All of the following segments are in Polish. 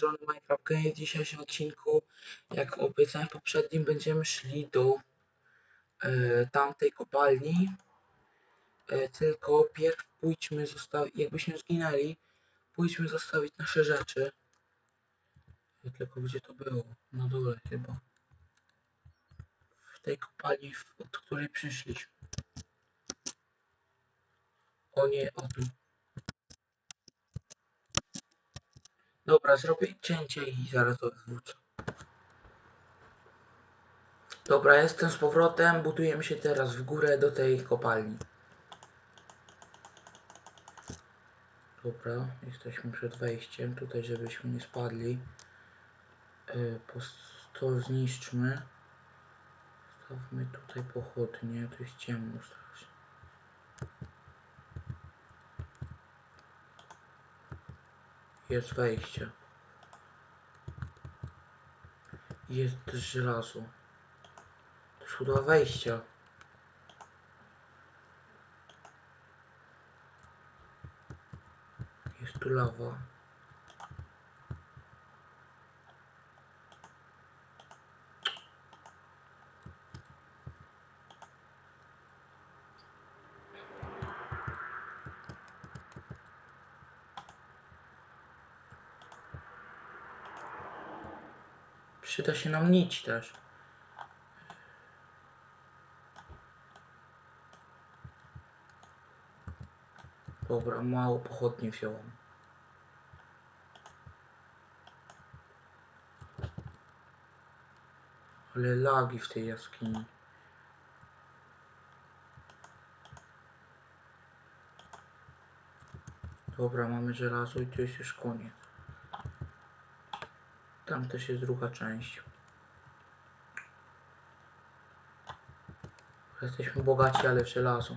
strony. W dzisiejszym odcinku, jak obiecałem w poprzednim, będziemy szli do e, tamtej kopalni. E, tylko pierw pójdźmy zostawić, jakbyśmy zginęli, pójdźmy zostawić nasze rzeczy. E, Tylko gdzie to było? Na dole chyba. W tej kopalni, od której przyszliśmy. O nie, o tu. Dobra, zrobię cięcie i zaraz was wrócę. Dobra, jestem z powrotem. Budujemy się teraz w górę do tej kopalni. Dobra, jesteśmy przed wejściem. Tutaj, żebyśmy nie spadli. Yy, to zniszczmy. Stawmy tutaj pochodnie. To jest ciemno strasznie. Jest wejście. Jest też żelazo. Są dwa wejścia. Jest tu lawa. Przyda się nam nić też. Dobra, mało pochodni wziąłem. Ale lagi w tej jaskini. Dobra, mamy żelazo i to jest już koniec. Tam też jest druga część. Jesteśmy bogaci, ale w żelazo.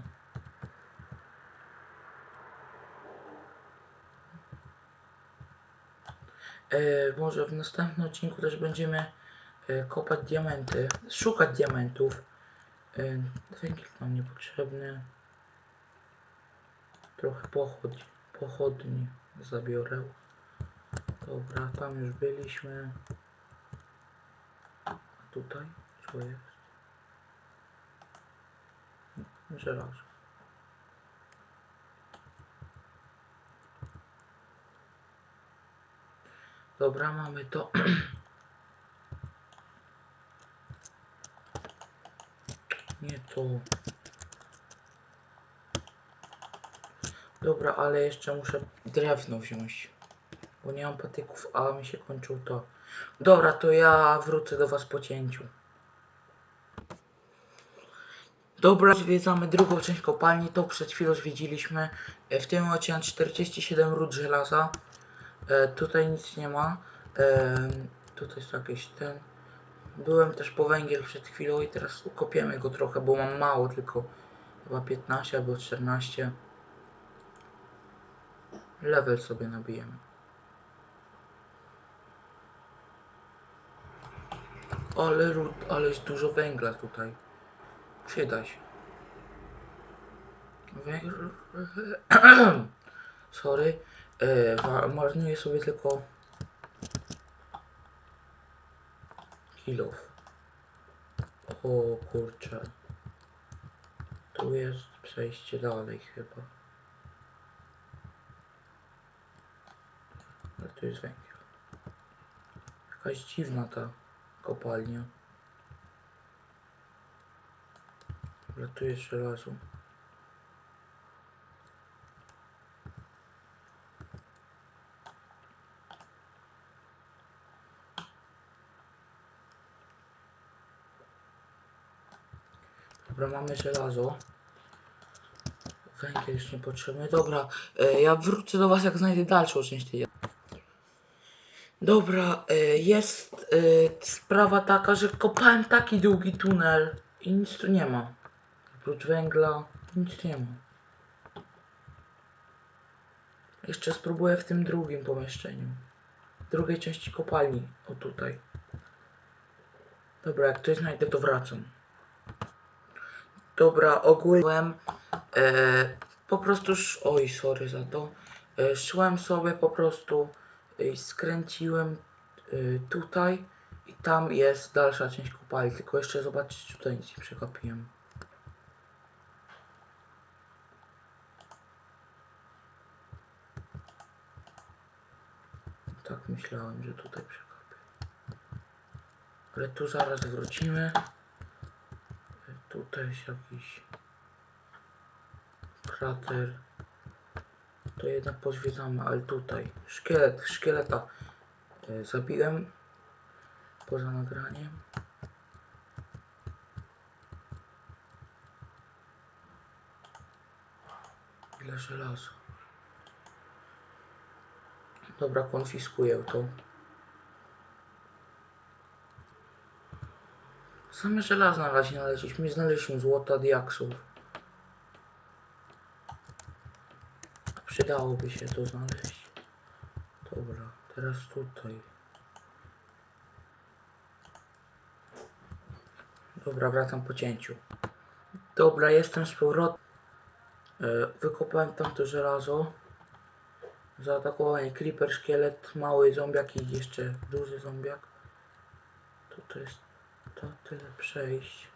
E, może w następnym odcinku też będziemy e, kopać diamenty, szukać diamentów. E, węgiel nam niepotrzebny. Trochę pochodzi, pochodni zabiorę. Dobra, tam już byliśmy. A tutaj co jest? Żelazo. Dobra, mamy to. Nie to. Dobra, ale jeszcze muszę drewno wziąć. Bo nie mam patyków, a mi się kończył to. Dobra, to ja wrócę do was po cięciu. Dobra, zwiedzamy drugą część kopalni. To przed chwilą zwiedziliśmy. E, W tym odcinku 47 ród żelaza. E, tutaj nic nie ma. E, tutaj jest jakiś ten. Byłem też po węgiel przed chwilą i teraz ukopiemy go trochę, bo mam mało, tylko chyba 15 albo 14. Level sobie nabijemy. Ale, ale jest dużo węgla tutaj. Przyda się. Sorry. E, marnuję sobie tylko kilów. O kurczę. Tu jest przejście dalej chyba. Ale tu jest węgiel. Jakaś dziwna ta kopalnia. Ale tu jest. Dobra, mamy żelazo. Węgiel już niepotrzebny. Dobra, e, ja wrócę do was jak znajdę dalszą część tej. Dobra, e, jest e, sprawa taka, że kopałem taki długi tunel i nic tu nie ma. Oprócz węgla nic nie ma. Jeszcze spróbuję w tym drugim pomieszczeniu. W drugiej części kopalni. O tutaj. Dobra, jak coś znajdę to wracam. Dobra, ogółem e, po prostu oj sorry za to. E, szłem sobie po prostu y, skręciłem y, tutaj i tam jest dalsza część kopalni, tylko jeszcze zobaczyć, czy tutaj nic nie przegapiłem. Tak myślałem, że tutaj przegapię. Ale tu zaraz wrócimy. Y, Tutaj jest jakiś krater. To jednak pozwiedzamy, ale tutaj. Szkielet, szkieleta y, zabiłem poza nagraniem. Ile żelaza. Dobra, konfiskuję to. Same żelazna na razie znaleźliśmy. Znaleźliśmy złota diaksów. Przydałoby się to znaleźć. Dobra, teraz tutaj. Dobra, wracam po cięciu. Dobra, jestem z powrotem. E, Wykopałem tam to żelazo. Zaatakowany creeper, szkielet, mały zombiak i jeszcze duży zombiak. Tu to jest to tyle przejść.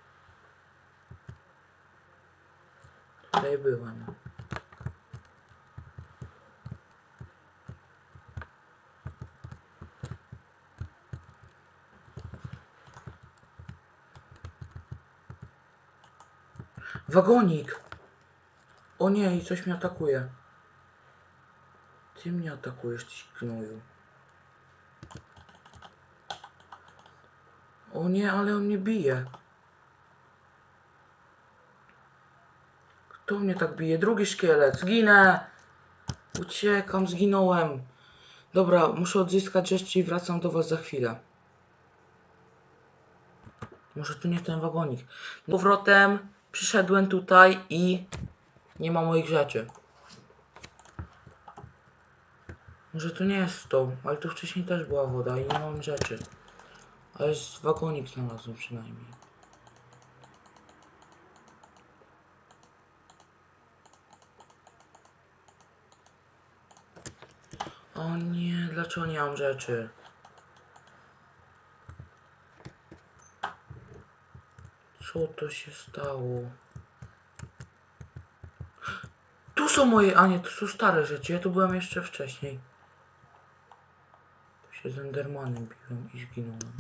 Tutaj byłem. Wagonik! O nie, i coś mnie atakuje. Ty mnie atakujesz, ty gnoju. O nie, ale on mnie bije. Kto mnie tak bije? Drugi szkielet. Zginę! Uciekam, zginąłem. Dobra, muszę odzyskać rzeczy i wracam do was za chwilę. Może tu nie ten wagonik. Powrotem przyszedłem tutaj i nie ma moich rzeczy. Może to nie jest to, ale tu wcześniej też była woda i nie mam rzeczy. Ale z wagonik znalazłem przynajmniej. O nie, dlaczego nie mam rzeczy? Co to się stało? Tu są moje, a nie, to są stare rzeczy, ja tu byłem jeszcze wcześniej. Tu się z Endermanem biłem i zginąłem.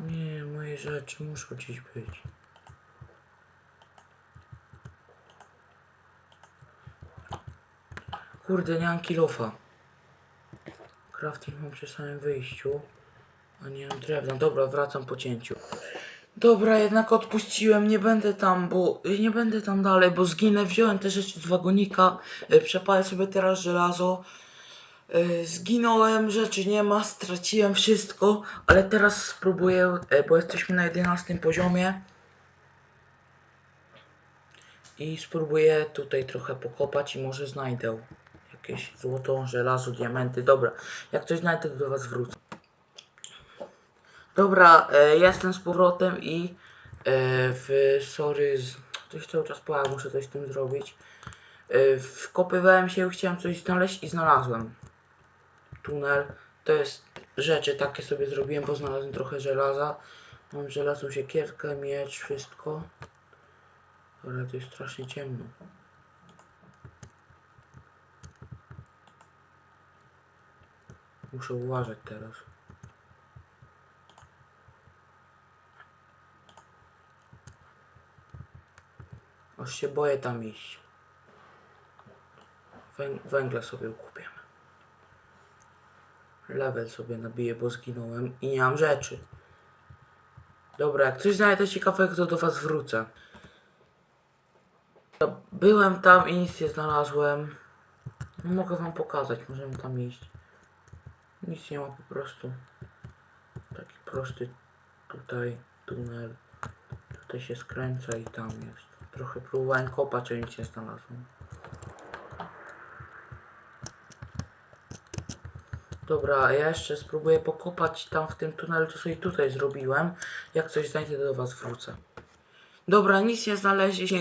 Nie, moje rzeczy muszą gdzieś być. Kurde, nie mam kilofa. Crafting mam przy samym wyjściu. A nie mam drewna. Dobra, wracam po cięciu. Dobra, jednak odpuściłem, nie będę tam, bo nie będę tam dalej, bo zginę. Wziąłem te rzeczy z wagonika, y, przepalę sobie teraz żelazo. Y, Zginąłem, rzeczy nie ma, straciłem wszystko, ale teraz spróbuję, y, bo jesteśmy na 11 poziomie. I spróbuję tutaj trochę pokopać i może znajdę jakieś złoto, żelazo, diamenty. Dobra, jak coś znajdę, to do was wrócę. Dobra, e, jestem z powrotem i e, w sorry, z, ktoś cały czas pała, muszę coś z tym zrobić. E, wkopywałem się, chciałem coś znaleźć i znalazłem. Tunel, to jest rzeczy takie sobie zrobiłem, bo znalazłem trochę żelaza. Mam żelazną siekierkę, miecz, wszystko. Ale to jest strasznie ciemno. Muszę uważać teraz. Aż się boję tam iść. Węg węgla sobie ukupiemy. Level sobie nabiję, bo zginąłem i nie mam rzeczy. Dobra, jak coś znajdę ciekawego, to do was wrócę. Byłem tam i nic nie znalazłem. Mogę wam pokazać, możemy tam iść. Nic nie ma po prostu. Taki prosty tutaj tunel. Tutaj się skręca i tam jest. Trochę próbowałem kopać, ale nic nie znalazłem. Dobra, ja jeszcze spróbuję pokopać tam w tym tunelu, co sobie tutaj zrobiłem. Jak coś znajdę, do was wrócę. Dobra, nic nie znaleźliśmy.